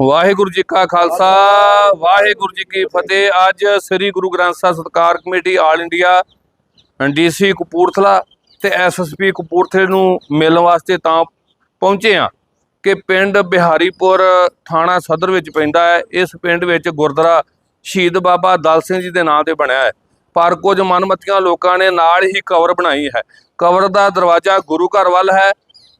ਵਾਹਿਗੁਰੂ ਜੀ ਕਾ ਖਾਲਸਾ, ਵਾਹਿਗੁਰੂ ਜੀ ਕੀ ਫਤਿਹ। ਅੱਜ ਸ੍ਰੀ Guru Granth Sahib Satkar committee all India DC Kapurthala ਤੇ ਐਸਐਸਪੀ ਕਪੂਰਥਲੇ ਨੂੰ ਮਿਲਣ ਵਾਸਤੇ ਤਾਂ ਪਹੁੰਚੇ ਆ ਕਿ ਪਿੰਡ ਬਿਹਾਰੀਪੁਰ ਥਾਣਾ ਸਦਰ ਵਿੱਚ ਪੈਂਦਾ ਹੈ। ਇਸ ਪਿੰਡ ਵਿੱਚ ਗੁਰਦੁਆਰਾ ਸ਼ਹੀਦ ਬਾਬਾ ਦਲ ਸਿੰਘ ਜੀ ਦੇ ਨਾਂ ਤੇ ਬਣਿਆ ਹੈ। ਪਰ ਕੁਝ ਮਨਮਤੀਆਂ ਲੋਕਾਂ ਨੇ ਨਾਲ ਹੀ ਕਵਰ ਬਣਾਈ ਹੈ। ਕਵਰ ਦਾ ਦਰਵਾਜ਼ਾ ਗੁਰੂ ਘਰ ਵੱਲ ਹੈ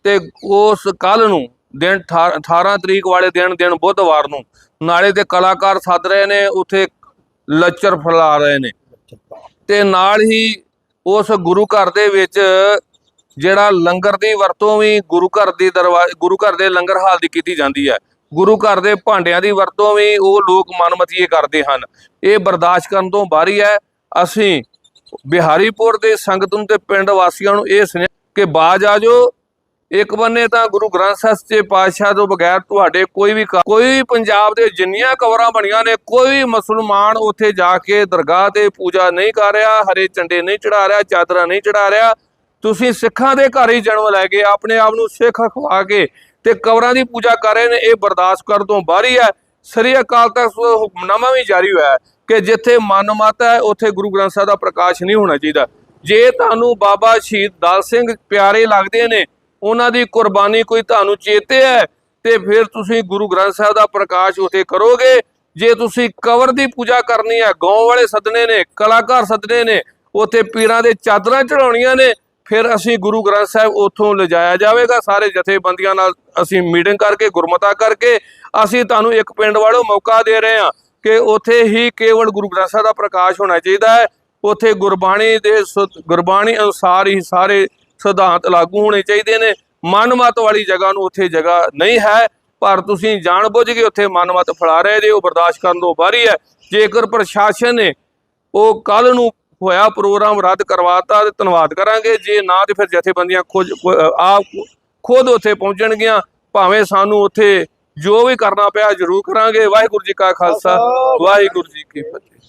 ਤੇ ਉਸ ਕੱਲ ਨੂੰ ਦਿਨ 18 ਤਰੀਕ ਵਾਲੇ ਦਿਨ ਦਿਨ ਬੁੱਧਵਾਰ ਨੂੰ ਨਾਲੇ ਦੇ ਕਲਾਕਾਰ ਸੱਦ ਰਹੇ ਨੇ, ਉਥੇ ਲੱਚਰ ਫੈਲਾ ਰਹੇ ਨੇ। ਤੇ ਨਾਲ ਹੀ ਉਸ ਗੁਰੂ ਘਰ ਦੇ ਵਿੱਚ ਜਿਹੜਾ ਲੰਗਰ ਦੀ ਵਰਤੋਂ ਵੀ ਗੁਰੂ ਘਰ ਦੀ ਦਰਵਾਜ਼ੇ ਗੁਰੂ ਘਰ ਦੇ ਲੰਗਰ ਹਾਲ ਦੀ ਕੀਤੀ ਜਾਂਦੀ ਹੈ। ਗੁਰੂ ਘਰ ਦੇ ਭਾਂਡਿਆਂ ਦੀ ਵਰਤੋਂ ਵੀ ਉਹ ਲੋਕ ਮਨਮਤੀਏ ਕਰਦੇ ਹਨ। ਇਹ ਬਰਦਾਸ਼ਤ ਕਰਨ ਤੋਂ ਬਾਹਰੀ ਹੈ ਅਸੀਂ ਬਿਹਾਰੀਪੁਰ ਦੇ ਸੰਗਤ ਨੂੰ ਤੇ ਪਿੰਡ ਵਾਸੀਆਂ ਨੂੰ ਇਹ ਸੁਨੇਹਾ ਕਿ ਬਾਜ ਆ ਜਾਓ। ਇੱਕ ਬੰਨੇ ਤਾਂ ਗੁਰੂ ਗ੍ਰੰਥ ਸਾਹਿਬ ਦੇ ਪਾਤਸ਼ਾਹ ਤੋਂ ਬਗੈਰ ਤੁਹਾਡੇ ਕੋਈ ਵੀ ਕੋਈ ਵੀ ਪੰਜਾਬ ਦੇ ਜਿੰਨੀਆਂ ਕਬਰਾਂ ਬਣੀਆਂ ਨੇ, ਕੋਈ ਵੀ ਮੁਸਲਮਾਨ ਉੱਥੇ ਜਾ ਕੇ ਦਰਗਾਹ ਤੇ ਪੂਜਾ ਨਹੀਂ ਕਰ ਰਿਹਾ, ਹਰੇ ਝੰਡੇ ਨਹੀਂ ਚੜਾ ਰਿਹਾ, ਚਾਦਰਾਂ ਨਹੀਂ ਚੜਾ ਰਿਹਾ। ਤੁਸੀਂ ਸਿੱਖਾਂ ਦੇ ਘਰ ਹੀ ਜਨਮ ਲੈ ਕੇ ਆਪਣੇ ਆਪ ਨੂੰ ਸਿੱਖ ਖਵਾ ਕੇ ਤੇ ਕਬਰਾਂ ਦੀ ਪੂਜਾ ਕਰ ਰਹੇ ਨੇ, ਇਹ ਬਰਦਾਸ਼ਤ ਕਰਨ ਤੋਂ ਬਾਹਰੀ ਹੈ ਸ੍ਰੀ ਅਕਾਲ ਤਖਤ ਹੁਕਮਨਾਮਾ ਵੀ ਜਾਰੀ ਹੋਇਆ ਹੈ ਕਿ ਜਿੱਥੇ ਮਨ ਮਤ ਹੈ, ਉੱਥੇ ਗੁਰੂ ਗ੍ਰੰਥ ਸਾਹਿਬ ਦਾ ਪ੍ਰਕਾਸ਼ ਨਹੀਂ ਹੋਣਾ ਚਾਹੀਦਾ। ਜੇ ਤੁਹਾਨੂੰ ਬਾਬਾ ਸ਼ਹੀਦ ਦਲ ਸਿੰਘ ਪਿਆਰੇ ਲੱਗਦੇ ਨੇ ਉਹਨਾਂ ਦੀ ਕੁਰਬਾਨੀ ਕੋਈ ਤੁਹਾਨੂੰ ਚੇਤੇ ਹੈ? ਤੇ ਫਿਰ ਤੁਸੀਂ ਗੁਰੂ ਗ੍ਰੰਥ ਸਾਹਿਬ ਦਾ ਪ੍ਰਕਾਸ਼ ਉਥੇ ਕਰੋਗੇ? ਜੇ ਤੁਸੀਂ ਕਵਰ ਦੀ ਪੂਜਾ ਕਰਨੀ ਹੈ, ਗਾਉਂ ਵਾਲੇ ਸੱਦਣੇ ਨੇ, ਕਲਾਕਾਰ ਸੱਦਣੇ ਨੇ, ਉਥੇ ਪੀਰਾਂ ਦੇ ਚਾਦਰਾਂ ਚੜਾਉਣੀਆਂ ਨੇ, ਫਿਰ ਅਸੀਂ ਗੁਰੂ ਗ੍ਰੰਥ ਸਾਹਿਬ ਉਥੋਂ ਲਿਜਾਇਆ ਜਾਵੇਗਾ। ਸਾਰੇ ਜਥੇਬੰਦੀਆਂ ਨਾਲ ਅਸੀਂ ਮੀਟਿੰਗ ਕਰਕੇ, ਗੁਰਮਤਾ ਕਰਕੇ, ਅਸੀਂ ਤੁਹਾਨੂੰ ਇੱਕ ਪਿੰਡ ਵਾਲੋ ਮੌਕਾ ਦੇ ਰਹੇ ਹਾਂ ਕਿ ਉਥੇ ਹੀ ਕੇਵਲ ਗੁਰੂ ਗ੍ਰੰਥ ਸਾਹਿਬ ਦਾ ਪ੍ਰਕਾਸ਼ ਹੋਣਾ ਚਾਹੀਦਾ ਹੈ। ਉਥੇ ਗੁਰਬਾਣੀ ਦੇ ਗੁਰਬਾਣੀ ਅਨੁਸਾਰ ਹੀ ਸਾਰੇ ਸਿਧਾਂਤ ਲਾਗੂ ਹੋਣੇ ਚਾਹੀਦੇ ਨੇ। ਮਨਮਤ ਵਾਲੀ ਜਗ੍ਹਾ ਨੂੰ ਉੱਥੇ ਜਗ੍ਹਾ ਨਹੀਂ ਹੈ। ਪਰ ਤੁਸੀਂ ਜਾਣਬੁੱਝ ਕੇ ਉੱਥੇ ਮਨਮਤ ਫੈਲਾ ਰਹੇ ਜੇ ਉਹ ਬਰਦਾਸ਼ਤ ਕਰਨ ਤੋਂ ਬਾਹਰੀ ਹੈ ਜੇਕਰ ਪ੍ਰਸ਼ਾਸਨ ਨੇ ਉਹ ਕੱਲ ਨੂੰ ਹੋਇਆ ਪ੍ਰੋਗਰਾਮ ਰੱਦ ਕਰਵਾਤਾ ਤੇ ਧੰਨਵਾਦ ਕਰਾਂਗੇ। ਜੇ ਨਾ ਤੇ ਫਿਰ ਜਥੇਬੰਦੀਆਂ ਖੁਦ ਆਪ ਖੁਦ ਉੱਥੇ ਪਹੁੰਚਣਗੀਆਂ। ਭਾਵੇਂ ਸਾਨੂੰ ਉੱਥੇ ਜੋ ਵੀ ਕਰਨਾ ਪਿਆ ਜ਼ਰੂਰ ਕਰਾਂਗੇ। ਵਾਹਿਗੁਰੂ ਜੀ ਕਾ ਖਾਲਸਾ ਵਾਹਿਗੁਰੂ ਜੀ ਕੀ ਫਤਿਹ।